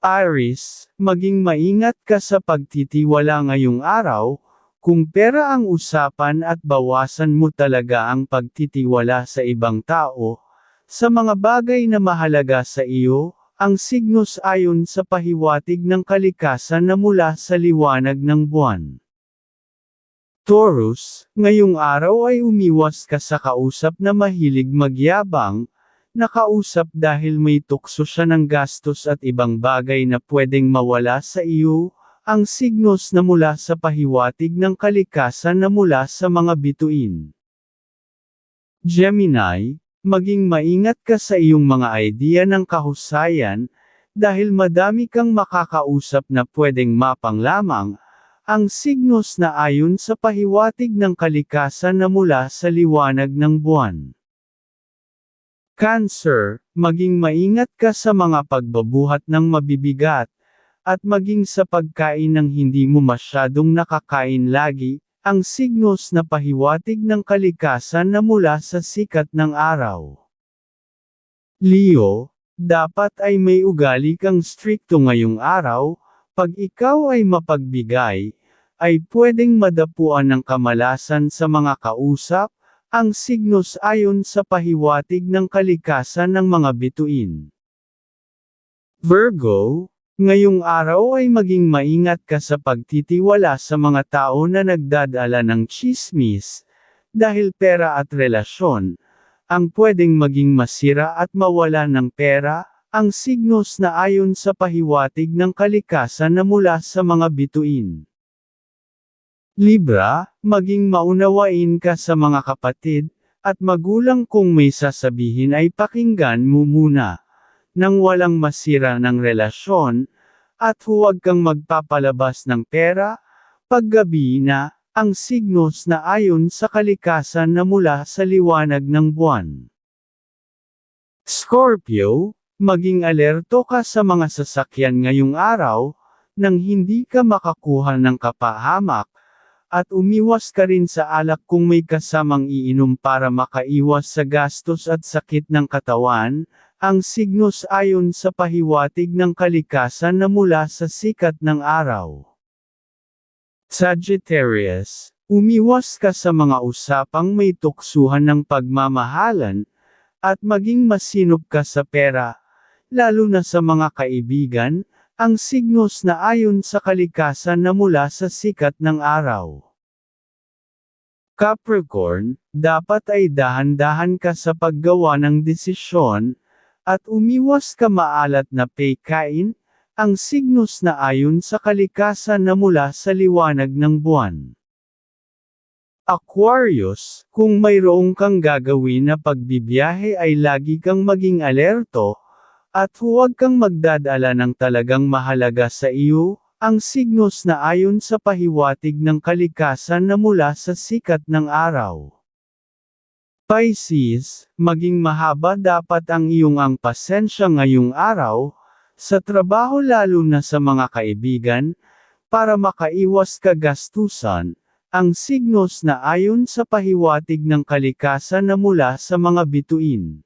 Iris, maging maingat ka sa pagtitiwala ngayong araw, kung pera ang usapan at bawasan mo talaga ang pagtitiwala sa ibang tao, sa mga bagay na mahalaga sa iyo, ang signos ayon sa pahiwatig ng kalikasan na mula sa liwanag ng buwan. Taurus, ngayong araw ay umiwas ka sa kausap na mahilig magyabang, nakausap dahil may tukso siya ng gastos at ibang bagay na pwedeng mawala sa iyo, ang signos na mula sa pahiwatig ng kalikasan na mula sa mga bituin. Gemini, maging maingat ka sa iyong mga idea ng kahusayan, dahil madami kang makakausap na pwedeng mapang lamang, ang signos na ayon sa pahiwatig ng kalikasan na mula sa liwanag ng buwan. Cancer, maging maingat ka sa mga pagbabuhat ng mabibigat, at maging sa pagkain ng hindi mo masyadong nakakain lagi, ang signos na pahiwatig ng kalikasan na mula sa sikat ng araw. Leo, dapat ay may ugali kang strikto ngayong araw, pag ikaw ay mapagbigay, ay pwedeng madapuan ng kamalasan sa mga kausap, ang signos ayon sa pahiwatig ng kalikasan ng mga bituin. Virgo, ngayong araw ay maging maingat ka sa pagtitiwala sa mga tao na nagdadala ng chismis, dahil pera at relasyon, ang pwedeng maging masira at mawala ng pera, ang signos na ayon sa pahiwatig ng kalikasan na mula sa mga bituin. Libra, maging maunawain ka sa mga kapatid, at magulang kung may sasabihin ay pakinggan mo muna, nang walang masira ng relasyon, at huwag kang magpapalabas ng pera, paggabi na, ang signos na ayon sa kalikasan na mula sa liwanag ng buwan. Scorpio, maging alerto ka sa mga sasakyan ngayong araw, nang hindi ka makakuha ng kapahamak, at umiwas ka rin sa alak kung may kasamang iinom para makaiwas sa gastos at sakit ng katawan, ang signos ayon sa pahiwatig ng kalikasan na mula sa sikat ng araw. Sagittarius, umiwas ka sa mga usapang may tuksuhan ng pagmamahalan, at maging masinop ka sa pera, lalo na sa mga kaibigan, ang signos na ayon sa kalikasan na mula sa sikat ng araw. Capricorn, dapat ay dahan-dahan ka sa paggawa ng desisyon, at umiwas ka maalat na paykain, ang signos na ayon sa kalikasan na mula sa liwanag ng buwan. Aquarius, kung mayroong kang gagawin na pagbibiyahe ay lagi kang maging alerto, at huwag kang magdadala ng talagang mahalaga sa iyo, ang signos na ayon sa pahiwatig ng kalikasan na mula sa sikat ng araw. Pisces, maging mahaba dapat ang iyong ang pasensya ngayong araw, sa trabaho lalo na sa mga kaibigan, para makaiwas kagastusan, ang signos na ayon sa pahiwatig ng kalikasan na mula sa mga bituin.